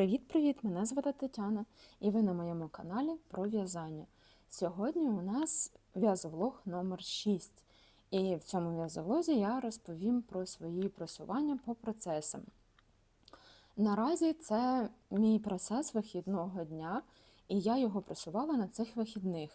Привіт-привіт! Мене звати Тетяна і ви на моєму каналі про в'язання. Сьогодні у нас в'язовлог номер 6 і в цьому в'язовлозі я розповім про свої просування по процесам. Наразі це мій процес вихідного дня, і я його просувала на цих вихідних.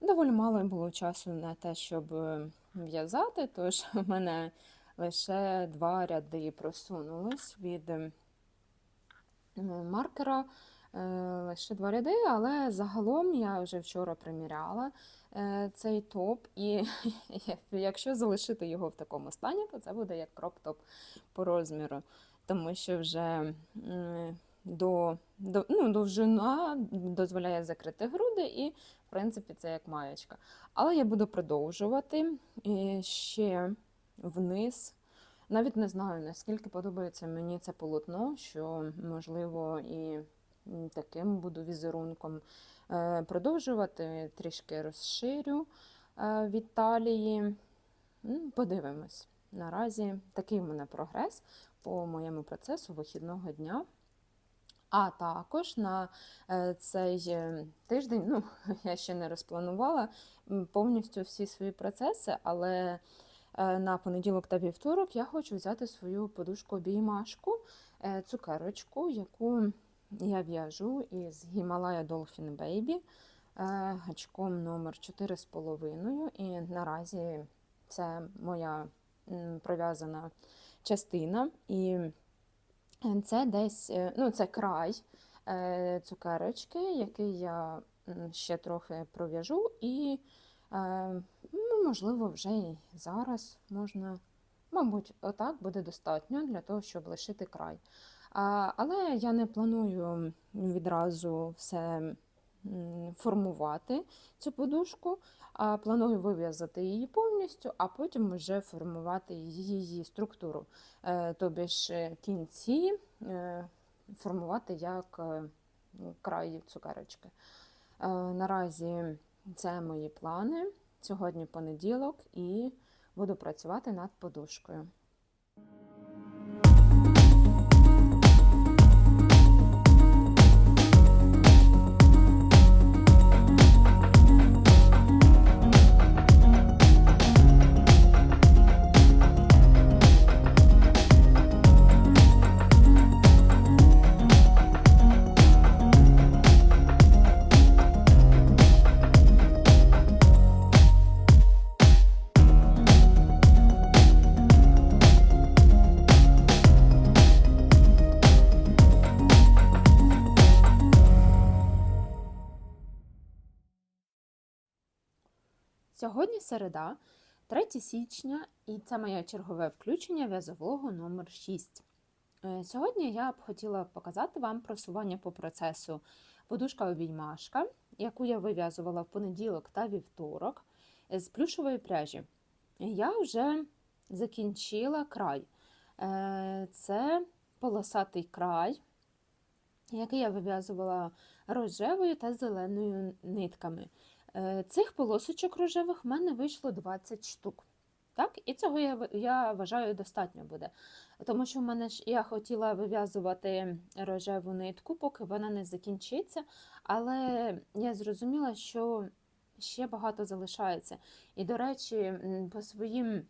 Доволі мало було часу на те, щоб е, в'язати, тож у мене лише два ряди просунулись від е, маркера. е, Лише два ряди, але загалом я вже вчора приміряла е, цей топ, і якщо залишити його в такому стані, то це буде як кроп-топ по розміру, тому що вже до, до, ну, довжина дозволяє закрити груди, і, в принципі, це як маєчка. Але я буду продовжувати ще вниз. Навіть не знаю, наскільки подобається мені це полотно, що, можливо, і таким буду візерунком е, продовжувати, трішки розширю е, від талії. Подивимось. Наразі такий в мене прогрес по моєму процесу вихідного дня. А також на е, цей тиждень, ну, я ще не розпланувала повністю всі свої процеси, але на понеділок та вівторок я хочу взяти свою подушку обіймашку, е, цукерочку, яку я в'яжу із Himalaya Dolphin Baby е, гачком номер 4,5. І наразі це моя пров'язана частина. І це десь, е, ну, це край е, цукерочки, який я ще трохи пров'яжу, і, е, можливо, вже і зараз можна, мабуть, отак буде достатньо для того, щоб лишити край. Але я не планую відразу все формувати цю подушку, а планую вив'язати її повністю, а потім вже формувати її структуру. Е, Тобі ж кінці е, формувати як е, край цукерочки. Наразі це мої плани. Сьогодні понеділок і буду працювати над подушкою. Сьогодні середа, 3 січня, і це моє чергове включення в'язового номер 6. Е, Сьогодні я б хотіла показати вам просування по процесу подушка-обіймашка, яку я вив'язувала в понеділок та вівторок з плюшової пряжі. Я вже закінчила край. Е, Це полосатий край, який я вив'язувала рожевою та зеленою нитками. Е, Цих полосочок рожевих в мене вийшло 20 штук. Так? І цього я, я вважаю достатньо буде. Тому що в мене ж я хотіла вив'язувати рожеву нитку, поки вона не закінчиться, але я зрозуміла, що ще багато залишається. І, до речі, по своїм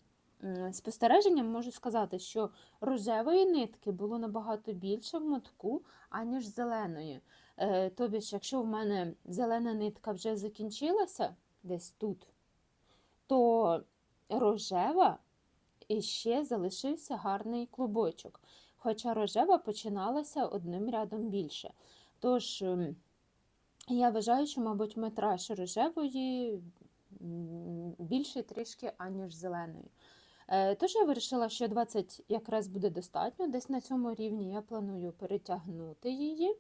спостереженням можу сказати, що рожевої нитки було набагато більше в мотку, аніж зеленої. Е, Тобі ж, якщо в мене зелена нитка вже закінчилася десь тут, то рожева і ще залишився гарний клубочок. Хоча рожева починалася одним рядом більше. Тож, ем, я вважаю, що, мабуть, метраж рожевої м, більший трішки, аніж зеленої. Е, Тож я вирішила, що 20 якраз буде достатньо. Десь на цьому рівні я планую перетягнути її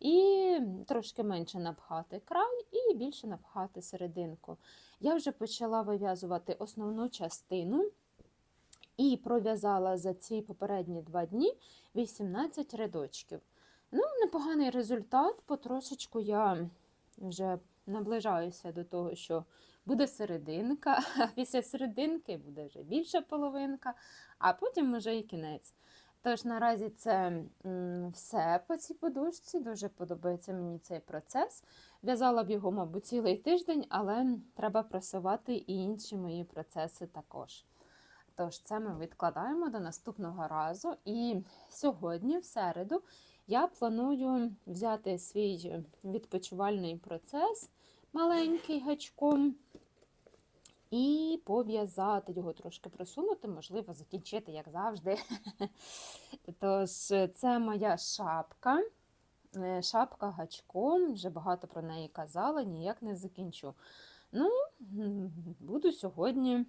і трошки менше напхати край, і більше напхати серединку. Я вже почала вив'язувати основну частину і пров'язала за ці попередні два дні 18 рядочків. Ну, непоганий результат, потрошечку я вже наближаюся до того, що буде серединка, а після серединки буде вже більша половинка, а потім вже і кінець. Тож наразі це все по цій подушці. Дуже подобається мені цей процес. В'язала б його, мабуть, цілий тиждень, але треба просувати і інші мої процеси також. Тож це ми відкладаємо до наступного разу. І сьогодні, в середу, я планую взяти свій відпочивальний процес маленький гачком і пов'язати його трошки просунути, можливо, закінчити, як завжди. Тож, це моя шапка. Е, Шапка гачком, вже багато про неї казала, ніяк не закінчу. Ну, буду сьогодні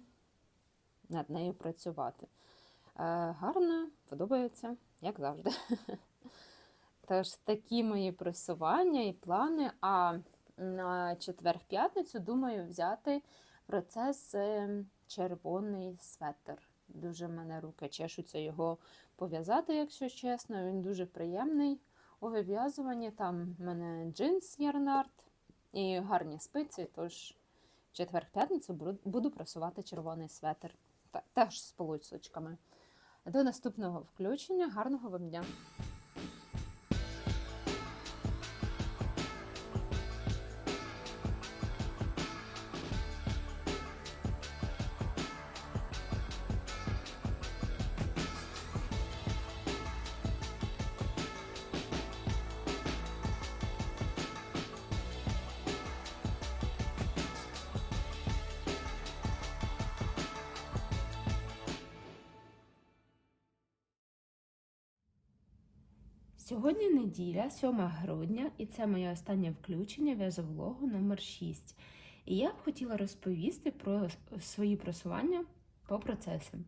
над нею працювати. Е, Гарно, подобається, як завжди. Тож, такі мої просування і плани. А на четвер-п'ятницю думаю взяти процес е, червоний светр. Дуже мене руки чешуться його пов'язати, якщо чесно. Він дуже приємний у вив'язуванні. Там в мене джинс ярнард і гарні спиці. Тож четвер-п'ятницю буду просувати червоний светр. Теж з полосочками. До наступного включення. Гарного вам дня! Сьогодні неділя, 7 грудня, і це моє останнє включення в'язовлогу номер 6. І я б хотіла розповісти про свої просування по процесам.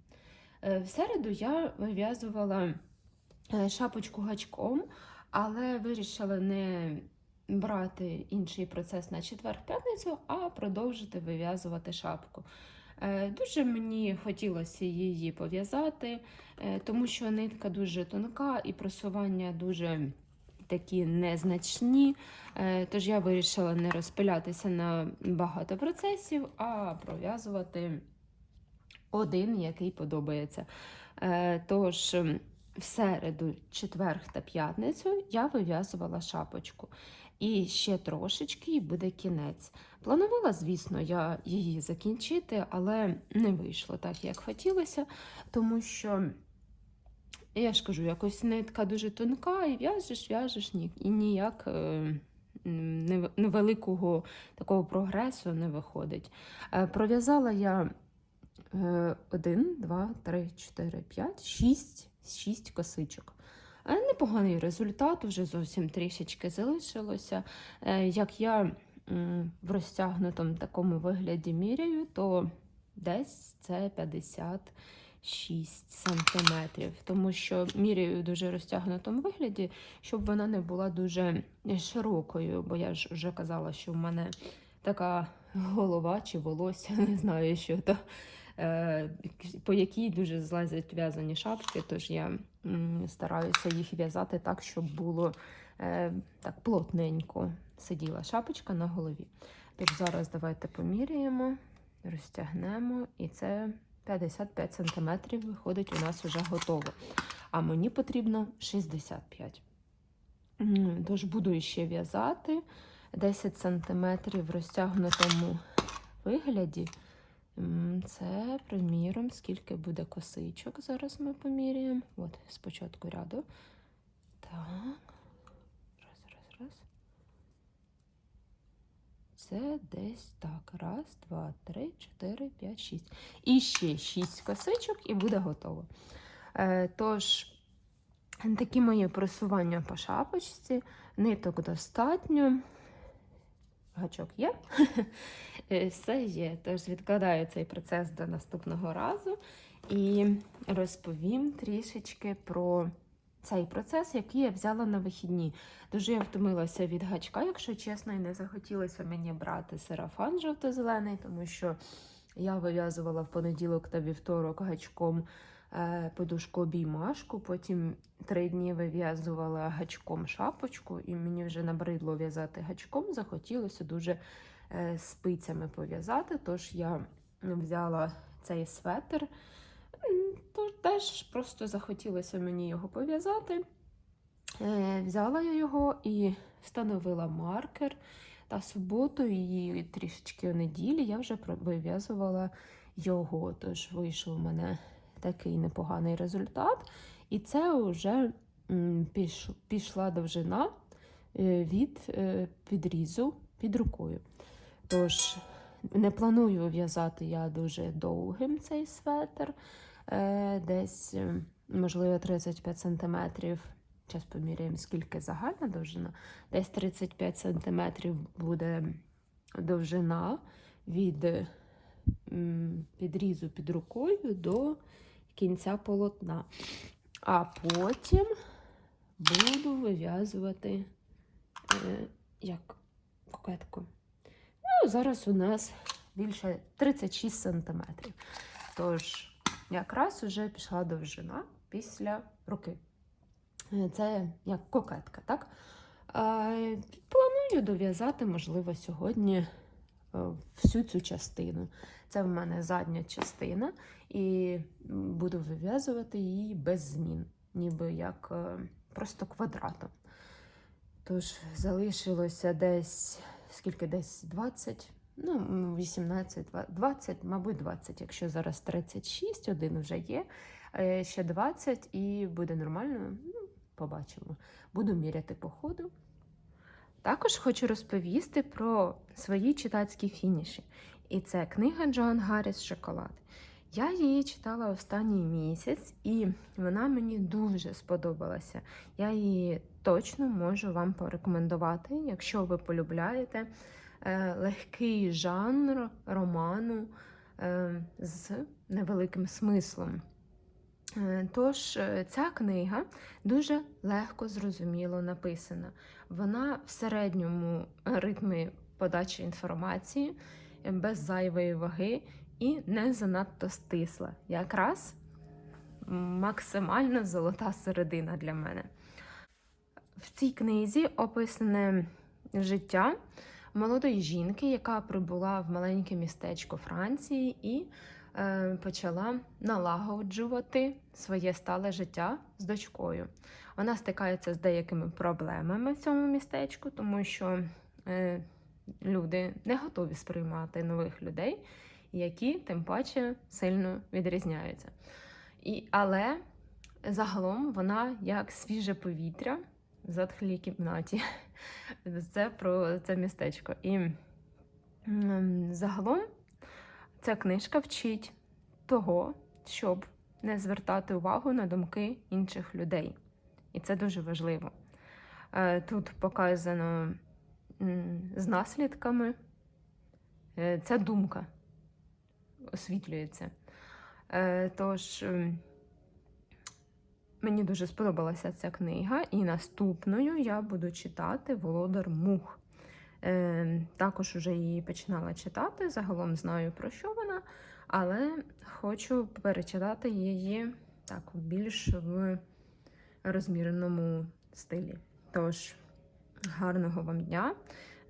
Е, В середу я вив'язувала е, шапочку гачком, але вирішила не брати інший процес на четвер-п'ятницю, а продовжити вив'язувати шапку. Е, Дуже мені хотілося її пов'язати, е, тому що нитка дуже тонка і просування дуже такі незначні. Е, Тож я вирішила не розпилятися на багато процесів, а пров'язувати один, який подобається. Тож в середу, четвер та п'ятницю я вив'язувала шапочку. І ще трошечки і буде кінець. Планувала, звісно, я її закінчити, але не вийшло так, як хотілося, тому що, я ж кажу, якось нитка дуже тонка, і в'яжеш, в'яжеш, і ніяк е, невеликого такого прогресу не виходить. Е, Пров'язала я е, один, два, три, чотири, п'ять, шість, шість косичок. Е, Непоганий результат, вже зовсім трішечки залишилося. Як я в розтягнутому такому вигляді міряю, то десь це 56 сантиметрів, тому що міряю в дуже розтягнутому вигляді, щоб вона не була дуже широкою, бо я ж вже казала, що в мене така голова чи волосся, не знаю, що то. Е, По якій дуже злазять в'язані шапки, тож я стараюся їх в'язати так, щоб було е, так плотненько сиділа шапочка на голові. Тож зараз давайте поміряємо, розтягнемо, і це 55 см виходить, у нас вже готово. А мені потрібно 65 Тож буду ще в'язати 10 см в розтягнутому вигляді. Це, приміром, скільки буде косичок. Зараз ми поміряємо. От, спочатку ряду. Так. Раз, раз, раз. Це десь так. Раз, два, три, чотири, п'ять, шість. І ще шість косичок, і буде готово. Е, тож, такі мої просування по шапочці. Ниток достатньо. Гачок є. Е, Все є. Тож відкладаю цей процес до наступного разу і розповім трішечки про цей процес, який я взяла на вихідні. Дуже я втомилася від гачка, якщо чесно, і не захотілося мені брати сарафан жовто-зелений, тому що я вив'язувала в понеділок та вівторок гачком подушку обіймашку, потім три дні вив'язувала гачком шапочку, і мені вже набридло в'язати гачком. Захотілося дуже е, спицями пов'язати, тож я взяла цей светр. М, то теж просто захотілося мені його пов'язати. Е, Взяла я його і встановила маркер. Та суботу і трішечки у неділі я вже вив'язувала його. Тож вийшов у мене такий непоганий результат. І це вже пішла довжина е, від е, підрізу під рукою. Тож не планую в'язати я дуже довгим цей светр, е, десь, можливо, 35 см. Зараз поміряємо, скільки загальна довжина. Десь 35 см буде довжина від підрізу під рукою до кінця полотна. А потім буду вив'язувати е, як кокетку. Ну, зараз у нас більше 36 см. Тож, якраз уже пішла довжина після руки. Е, Це як кокетка, так? Планую дов'язати, можливо, сьогодні всю цю частину. Це в мене задня частина, і буду вив'язувати її без змін, ніби як е, просто квадратом. Тож залишилося десь скільки десь 20, ну, 18, 20, мабуть, 20, якщо зараз 36, один вже є, е, ще 20 і буде нормально. Ну, побачимо. Буду міряти по ходу. Також хочу розповісти про свої читацькі фініші. І це книга Джоан Гарріс Шоколад. Я її читала останній місяць, і вона мені дуже сподобалася. Я її точно можу вам порекомендувати, якщо ви полюбляєте е, легкий жанр роману е, з невеликим смислом. Е, Тож е, ця книга дуже легко зрозуміло написана. Вона в середньому ритмі подачі інформації, е, без зайвої ваги і не занадто стисла. Якраз максимально золота середина для мене. В цій книзі описане життя молодої жінки, яка прибула в маленьке містечко Франції і почала налагоджувати своє стале життя з дочкою. Вона стикається з деякими проблемами в цьому містечку, тому що е, люди не готові сприймати нових людей, які тим паче сильно відрізняються. І, але загалом вона як свіже повітря в затхлій кімнаті. Це про це містечко. І загалом ця книжка вчить того, щоб не звертати увагу на думки інших людей. І це дуже важливо. Е, Тут показано з наслідками е, ця думка освітлюється. Е, Тож мені дуже сподобалася ця книга, і наступною я буду читати Володар Мух. Е, Також вже її починала читати, загалом знаю про що вона, але хочу перечитати її так більш в розміреному стилі. Тож, гарного вам дня,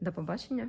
до побачення!